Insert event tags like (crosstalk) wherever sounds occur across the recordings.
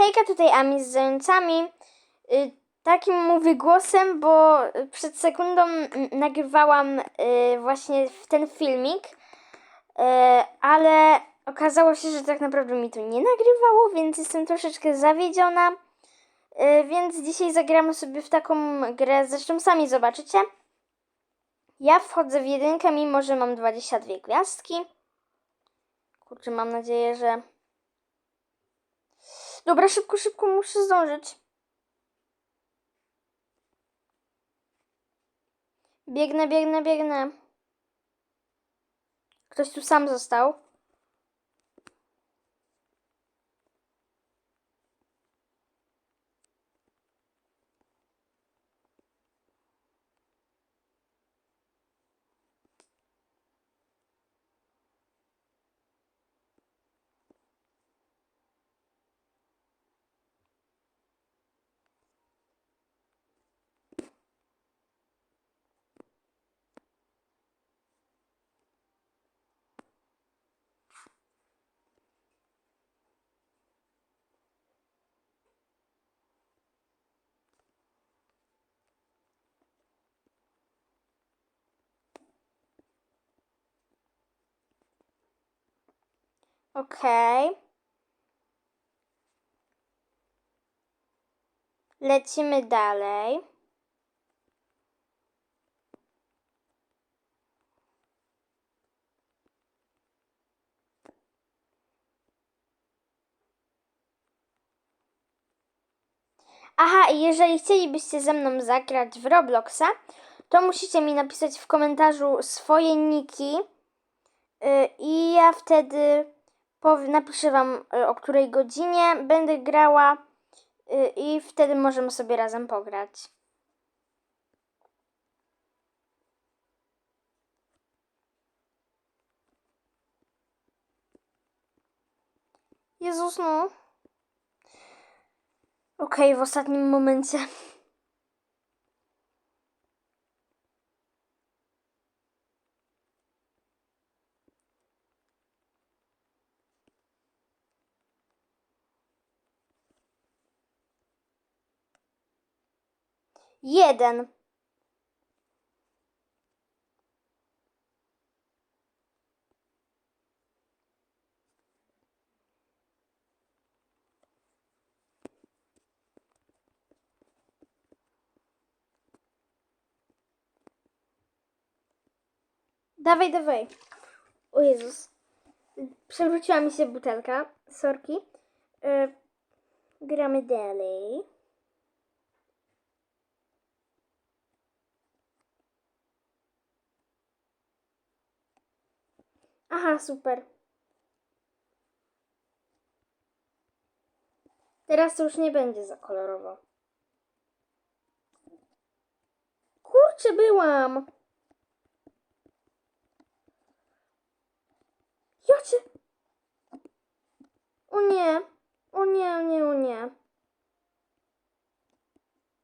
Hejka, tutaj Ami z zającami. Y, Takim mówię głosem, bo przed sekundą nagrywałam y, właśnie ten filmik, y, ale okazało się, że tak naprawdę mi to nie nagrywało, więc jestem troszeczkę zawiedziona. Y, Więc dzisiaj zagramy sobie w taką grę, zresztą sami zobaczycie. Ja wchodzę w jedynkę, mimo że mam 22 gwiazdki. Kurczę, mam nadzieję, że... Dobra, szybko, szybko, muszę zdążyć. Biegnę, biegnę, biegnę. Ktoś tu sam został. Okej. Lecimy dalej. Aha, i jeżeli chcielibyście ze mną zagrać w Robloxa, to musicie mi napisać w komentarzu swoje niki y, i ja wtedy napiszę Wam y, o której godzinie będę grała y, i wtedy możemy sobie razem pograć. Jezus, no. Okej, w ostatnim momencie. Jeden. Dawaj, dawaj. O Jezus. Przewróciła mi się butelka. Sorki. E, gramy dalej. Aha, super. Teraz to już nie będzie za kolorowo. Kurczę, byłam. Ja cię... O nie. O nie, o nie, o nie.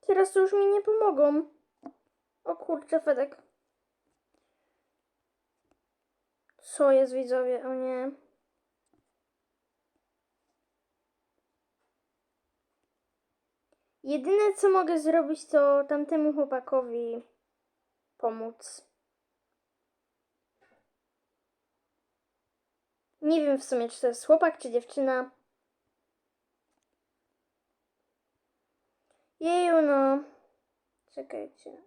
Teraz to już mi nie pomogą. O kurczę, Fedek. Co jest, widzowie? O nie. Jedyne, co mogę zrobić, to tamtemu chłopakowi pomóc. Nie wiem w sumie, czy to jest chłopak, czy dziewczyna. Jeju, no. Czekajcie.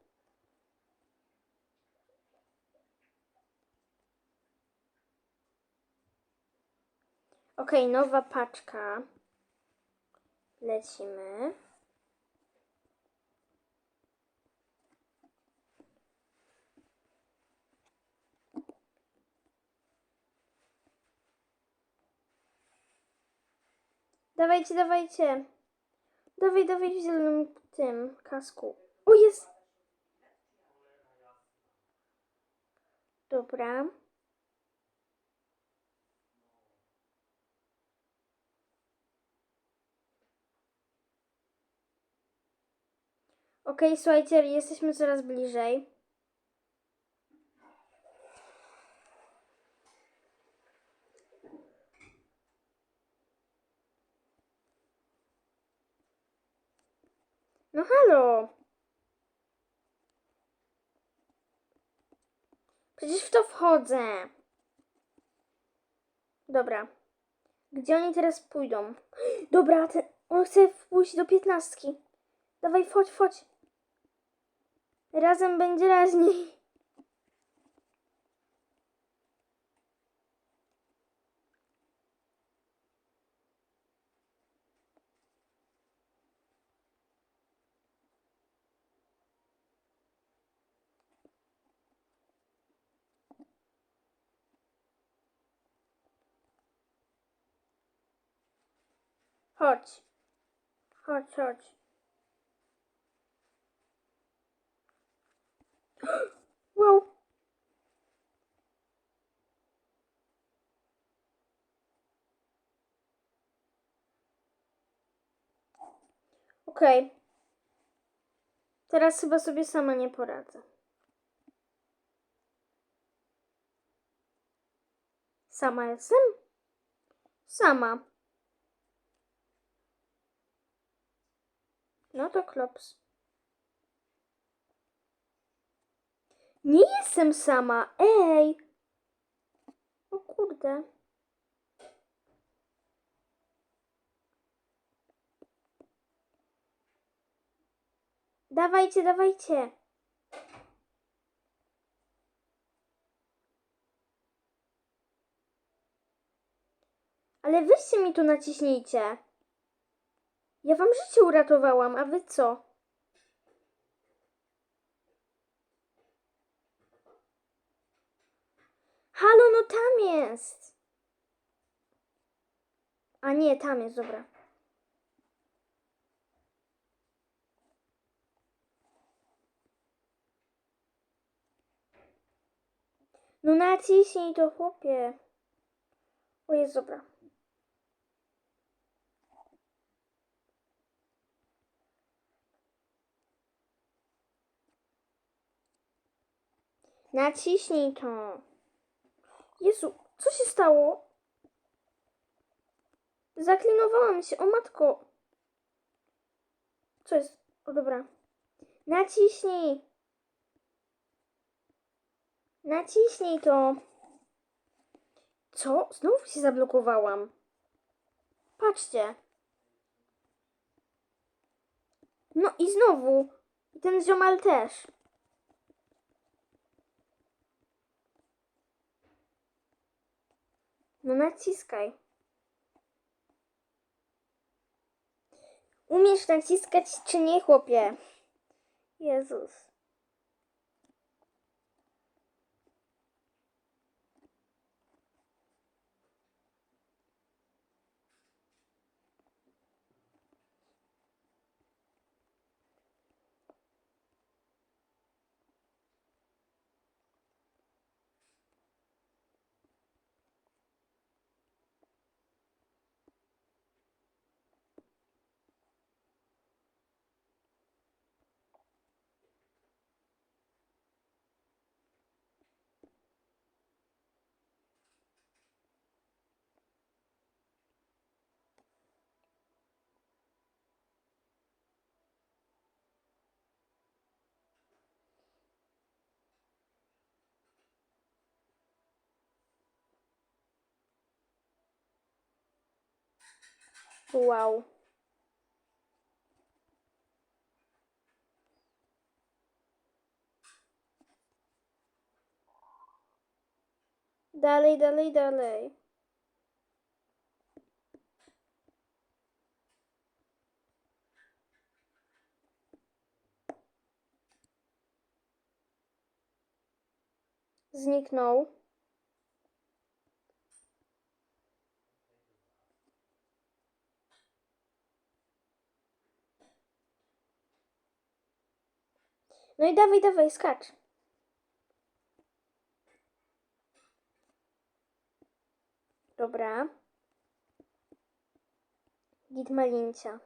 Okej, nowa paczka. Lecimy. Dawajcie, dawajcie. Dawaj, dawaj w zielonym tym kasku. O, jest! Dobra. Okej, słuchajcie, jesteśmy coraz bliżej. No halo. Przecież w to wchodzę. Dobra. Gdzie oni teraz pójdą? (gasps) Dobra, ten, on chce pójść do piętnastki. Dawaj, wchodź, wchodź. Razem będzie raźniej. Chodź. Chodź, chodź. Wow. Okej. Teraz chyba sobie sama nie poradzę. Sama jestem? Sama. No to klops. Nie jestem sama. Ej! O kurde. Dawajcie, dawajcie. Ale wyście mi tu naciśnijcie. Ja wam życie uratowałam, a wy co? Halo, no tam jest. A nie, tam jest, dobra. No naciśnij to, chłopie. O jest, dobra. Naciśnij to. Jezu, co się stało? Zaklinowałam się, o matko. Co jest? O dobra. Naciśnij. Naciśnij to. Co? Znowu się zablokowałam. Patrzcie. No i znowu. I ten ziomal też. No naciskaj. Umiesz naciskać czy nie, chłopie? Jezus. Wow. Dalej, dalej, dalej. Zniknął. No i dawaj, dawaj, skacz. Dobra. Git malincia.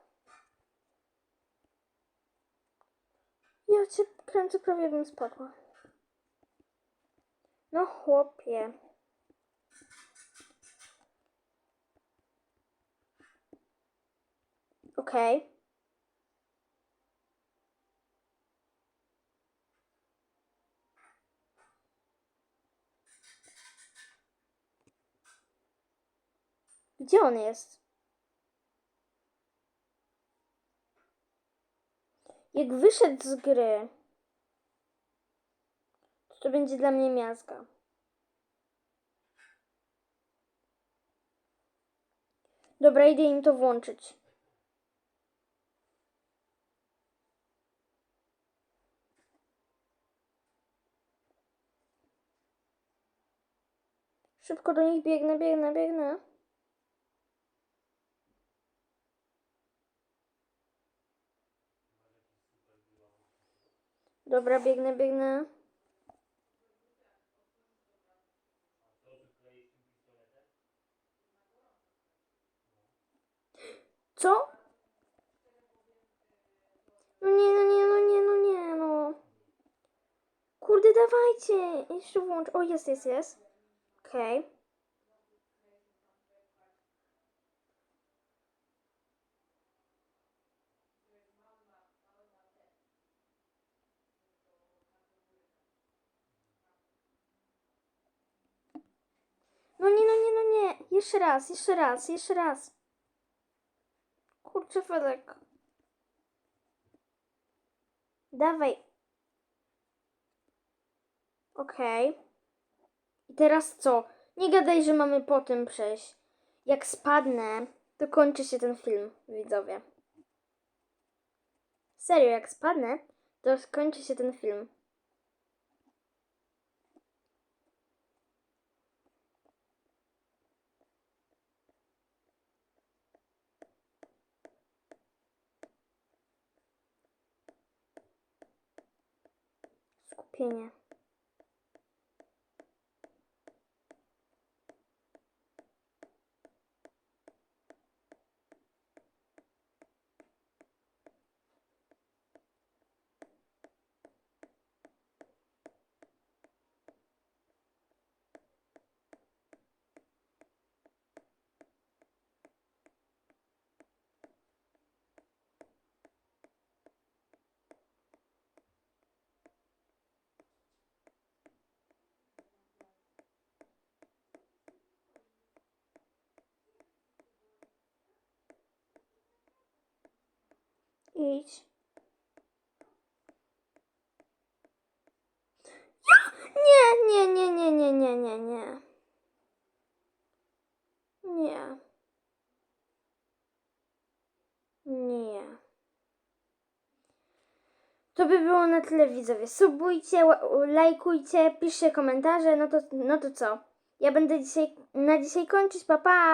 Ja cię kręcę, prawie bym spadła. No chłopie. Okej. Gdzie on jest? Jak wyszedł z gry, to to będzie dla mnie miazga. Dobra, idę im to włączyć. Szybko do nich biegnę, biegnę, biegnę. Dobra, biegnę, biegnę. Co? No nie, no nie, no nie, no nie, no. Kurde, dawajcie. Jeszcze włącz. O, jest, jest, jest. Okej. No nie, no nie, no nie. Jeszcze raz, jeszcze raz, jeszcze raz. Kurczę, Felek. Dawaj. Okej. I teraz co? Nie gadaj, że mamy po tym przejść. Jak spadnę, to kończy się ten film, widzowie. Serio, jak spadnę, to skończy się ten film. 听见 Idź. Nie, nie, nie, nie, nie, nie, nie, nie. Nie. Nie. To by było na tyle widzowie. Subujcie, lajkujcie, piszcie komentarze. No to, no to co? Ja będę dzisiaj na dzisiaj kończyć. Pa, pa!